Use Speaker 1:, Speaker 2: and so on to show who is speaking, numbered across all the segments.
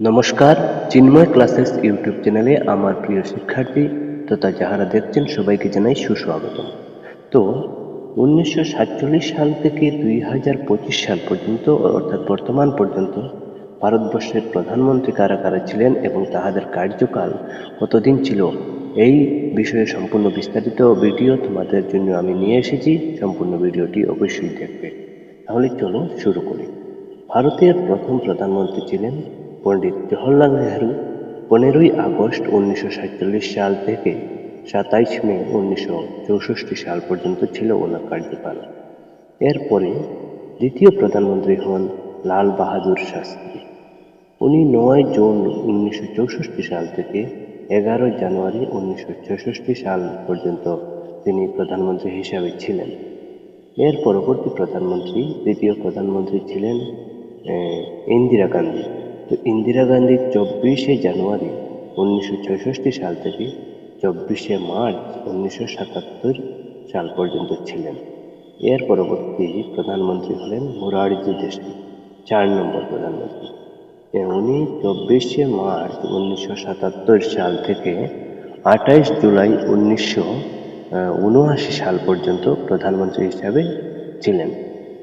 Speaker 1: নমস্কার, চিন্ময় classes YouTube চ্যানেলে আমার প্রিয় শিক্ষার্থী তথা যাহারা দেখছেন সবাইকে জানাই সুস্বাগতম। তো, উনিশশো সাতচল্লিশ সাল থেকে দুই হাজার পঁচিশ সাল পর্যন্ত, অর্থাৎ বর্তমান পর্যন্ত, ভারতবর্ষের প্রধানমন্ত্রী কারা কারা ছিলেন এবং তাহাদের কার্যকাল কতদিন ছিল, এই বিষয়ে সম্পূর্ণ বিস্তারিত ভিডিও তোমাদের জন্য আমি নিয়ে এসেছি, সম্পূর্ণ ভিডিওটি অবশ্যই দেখবে। তাহলে চলো শুরু করি। ভারতের প্রথম প্রধানমন্ত্রী ছিলেন পণ্ডিত জওহরলাল নেহরু পনেরোই আগস্ট উনিশশো সাতচল্লিশ সাল থেকে সাতাইশ মে উনিশশো চৌষট্টি সাল পর্যন্ত ছিল ওনার কার্যকাল। এরপরে দ্বিতীয় প্রধানমন্ত্রী হন লাল বাহাদুর শাস্ত্রী। উনি নয় জুন উনিশশো চৌষট্টি সাল থেকে এগারো জানুয়ারি উনিশশো ছেষট্টি সাল পর্যন্ত তিনি প্রধানমন্ত্রী হিসাবে ছিলেন। এর পরবর্তী প্রধানমন্ত্রী, দ্বিতীয় প্রধানমন্ত্রী ছিলেন ইন্দিরা গান্ধী। ইন্দিরা গান্ধী চব্বিশে জানুয়ারি উনিশশো ছেষট্টি সাল থেকে চব্বিশে মার্চ উনিশশো সাতাত্তর সাল পর্যন্ত ছিলেন। এর পরবর্তী প্রধানমন্ত্রী হলেন মোরারজি দেশাই চার নম্বর প্রধানমন্ত্রী। উনি চব্বিশে মার্চ উনিশশো সাতাত্তর সাল থেকে আঠাইশ জুলাই উনিশশো উনআশি সাল পর্যন্ত প্রধানমন্ত্রী হিসাবে ছিলেন।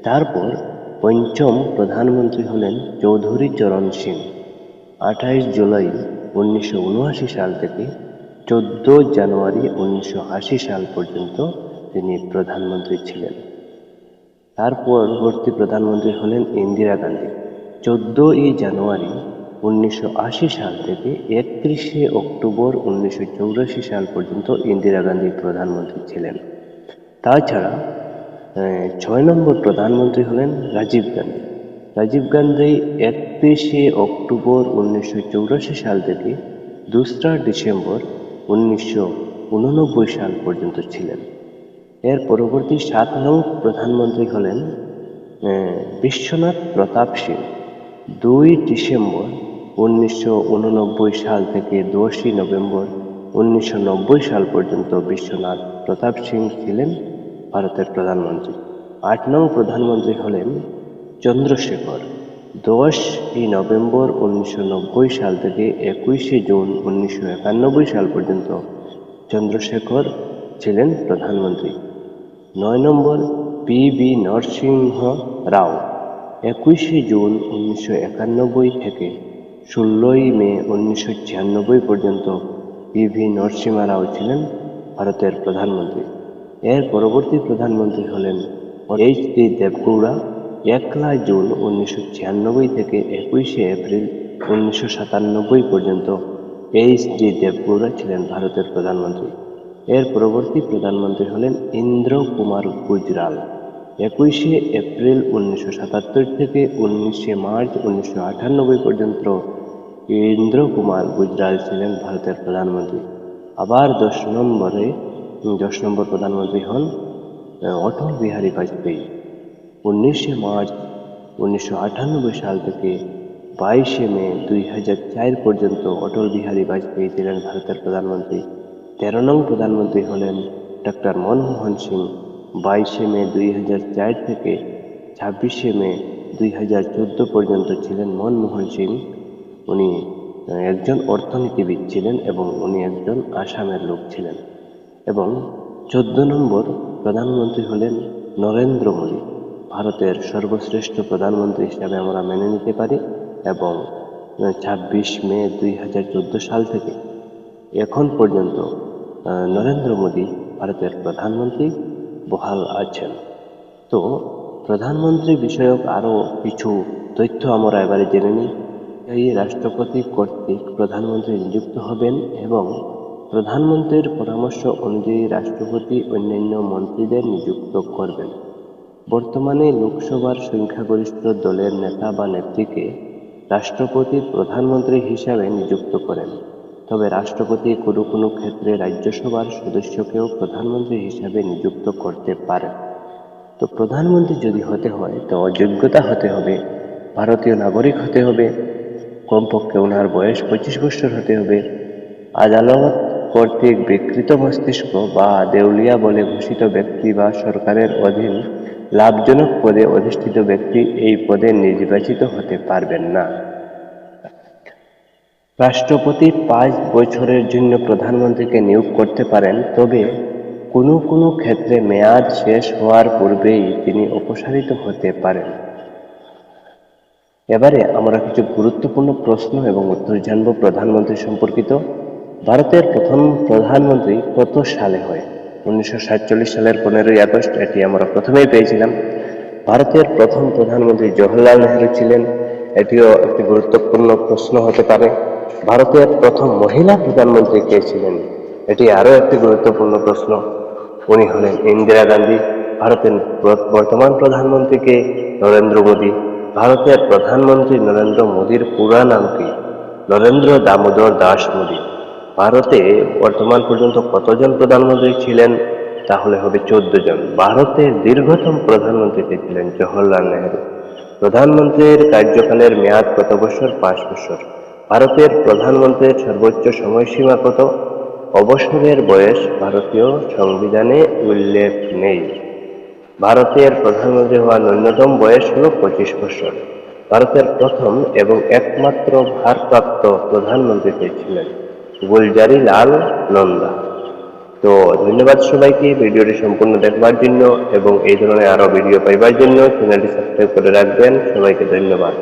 Speaker 1: তারপর পঞ্চম প্রধানমন্ত্রী হলেন চৌধুরী চরণ সিং। আঠাইশ জুলাই উনিশশো উনআশি সাল থেকে চোদ্দ জানুয়ারি উনিশশো আশি সাল পর্যন্ত তিনি প্রধানমন্ত্রী ছিলেন। তার পরবর্তী প্রধানমন্ত্রী হলেন ইন্দিরা গান্ধী। চোদ্দই জানুয়ারি উনিশশো আশি সাল থেকে একত্রিশে অক্টোবর উনিশশো সাল পর্যন্ত ইন্দিরা গান্ধী প্রধানমন্ত্রী ছিলেন। তাছাড়া ছয় নম্বর প্রধানমন্ত্রী হলেন রাজীব গান্ধী। রাজীব গান্ধী একত্রিশে অক্টোবর উনিশশো চৌরাশি সাল থেকে দোসরা ডিসেম্বর উনিশশো উননব্বই সাল পর্যন্ত ছিলেন। এর পরবর্তী সাত নং প্রধানমন্ত্রী হলেন বিশ্বনাথ প্রতাপ সিং দুই ডিসেম্বর উনিশশো উননব্বই সাল থেকে দশই নভেম্বর উনিশশো নব্বই সাল পর্যন্ত বিশ্বনাথ প্রতাপ সিং ছিলেন। ভারতের প্রধানমন্ত্রী। আট নং প্রধানমন্ত্রী হলেন চন্দ্রশেখর। দশই নভেম্বর উনিশশো নব্বই সাল থেকে একুশে জুন উনিশশো একানব্বই সাল পর্যন্ত চন্দ্রশেখর ছিলেন প্রধানমন্ত্রী। নয় নম্বর পি বি নরসিংহ রাও। একুশে জুন উনিশশো একানব্বই থেকে ষোলোই মে উনিশশো ছিয়ানব্বই পর্যন্ত পি ভি নরসিংহ রাও ছিলেন ভারতের প্রধানমন্ত্রী। এর পরবর্তী প্রধানমন্ত্রী হলেন এইচ ডি দেবগৌড়া। একলা জুন উনিশশো ছিয়ানব্বই থেকে একুশে এপ্রিল উনিশশো সাতানব্বই পর্যন্ত এইচ ডি দেবগৌড়া ছিলেন ভারতের প্রধানমন্ত্রী। এর পরবর্তী প্রধানমন্ত্রী হলেন ইন্দ্র কুমার গুজরাল। একুশে এপ্রিল উনিশশো সাতাত্তর থেকে উনিশে মার্চ উনিশশো আটানব্বই পর্যন্ত ইন্দ্র কুমার গুজরাল ছিলেন ভারতের প্রধানমন্ত্রী। আবার দশ নম্বরে দশ নম্বর প্রধানমন্ত্রী হন অটল বিহারী বাজপেয়ী। উনিশে মার্চ উনিশশো আটানব্বই সাল থেকে বাইশে মে দুই চার পর্যন্ত অটল বিহারী বাজপেয়ী ছিলেন ভারতের প্রধানমন্ত্রী। তেরো নং প্রধানমন্ত্রী হলেন ডক্টর মনমোহন সিং। বাইশে মে দুই চার থেকে ছাব্বিশে মে দুই হাজার চোদ্দ পর্যন্ত ছিলেন মনমোহন সিং। উনি একজন অর্থনীতিবিদ ছিলেন এবং উনি একজন আসামের লোক ছিলেন। এবং চোদ্দ নম্বর প্রধানমন্ত্রী হলেন নরেন্দ্র মোদী। ভারতের সর্বশ্রেষ্ঠ প্রধানমন্ত্রী হিসাবে আমরা মেনে নিতে পারি এবং ছাব্বিশ মে দুই হাজার চোদ্দ সাল থেকে এখন পর্যন্ত নরেন্দ্র মোদী ভারতের প্রধানমন্ত্রী বহাল আছেন। তো প্রধানমন্ত্রী বিষয়ক আরও কিছু তথ্য আমরা এবারে জেনে নিই। এই রাষ্ট্রপতি কর্তৃক প্রধানমন্ত্রী নিযুক্ত হবেন এবং প্রধানমন্ত্রীর পরামর্শ অনুযায়ী রাষ্ট্রপতি অন্যান্য মন্ত্রীদের নিযুক্ত করবেন। বর্তমানে লোকসভার সংখ্যাগরিষ্ঠ দলের নেতা বা নেত্রীকে রাষ্ট্রপতি প্রধানমন্ত্রী হিসাবে নিযুক্ত করেন। তবে রাষ্ট্রপতি কোনো কোনো ক্ষেত্রে রাজ্যসভার সদস্যকেও প্রধানমন্ত্রী হিসাবে নিযুক্ত করতে পারেন। তো প্রধানমন্ত্রী যদি হতে হয়, তো যোগ্যতা হতে হবে, ভারতীয় নাগরিক হতে হবে, কমপক্ষে ওনার বয়স পঁচিশ বছর হতে হবে, আদালত কর্তৃক বিকৃত মস্তিষ্ক বা দেউলিয়া বলে ঘোষিত ব্যক্তি বা সরকারের অধীন লাভজনক পদে অধিষ্ঠিত ব্যক্তি এই পদে নির্বাচিত হতে পারবেন না। রাষ্ট্রপতি পাঁচ বছরের জন্য প্রধানমন্ত্রীকে নিয়োগ করতে পারেন, তবে কোনো কোনো ক্ষেত্রে মেয়াদ শেষ হওয়ার পূর্বেই তিনি অপসারিত হতে পারেন। এবারে আমরা কিছু গুরুত্বপূর্ণ প্রশ্ন এবং উত্তর জানব প্রধানমন্ত্রী সম্পর্কিত। ভারতের প্রথম প্রধানমন্ত্রী কত সালে হয়? উনিশশো সাতচল্লিশ সালের পনেরোই আগস্ট, এটি আমরা প্রথমেই পেয়েছিলাম। ভারতের প্রথম প্রধানমন্ত্রী জওহরলাল নেহরু ছিলেন। এটিও একটি গুরুত্বপূর্ণ প্রশ্ন হতে পারে। ভারতের প্রথম মহিলা প্রধানমন্ত্রী কে ছিলেন? এটি আরও একটি গুরুত্বপূর্ণ প্রশ্ন। উনি হলেন ইন্দিরা গান্ধী, ভারতের বর্তমান প্রধানমন্ত্রী কে? নরেন্দ্র মোদী। ভারতের প্রধানমন্ত্রী নরেন্দ্র মোদীর পুরা নাম কি? নরেন্দ্র দামোদর দাস মোদী। ভারতে বর্তমান পর্যন্ত কতজন প্রধানমন্ত্রী ছিলেন, তাহলে হবে চোদ্দ জন ভারতের দীর্ঘতম প্রধানমন্ত্রী ছিলেন? জওহরলাল নেহরু। প্রধানমন্ত্রীর কার্যকালের মেয়াদ কত বছর? পাঁচ বছর। ভারতের প্রধানমন্ত্রীর সর্বোচ্চ সময়সীমা কত? অবসরের বয়স? ভারতীয় সংবিধানে উল্লেখ নেই। ভারতের প্রধানমন্ত্রী হওয়ার ন্যূনতম বয়স হল পঁচিশ বছর। ভারতের প্রথম এবং একমাত্র ভারপ্রাপ্ত প্রধানমন্ত্রী ছিলেন? গুলজারি লাল নন্দা। তো ধন্যবাদ সবাইকে, ভিডিওটি সম্পূর্ণ দেখবার জন্য এবং এই ধরনের আরও ভিডিও পাইবার জন্য চ্যানেলটি সাবস্ক্রাইব করে রাখবেন। সবাইকে ধন্যবাদ।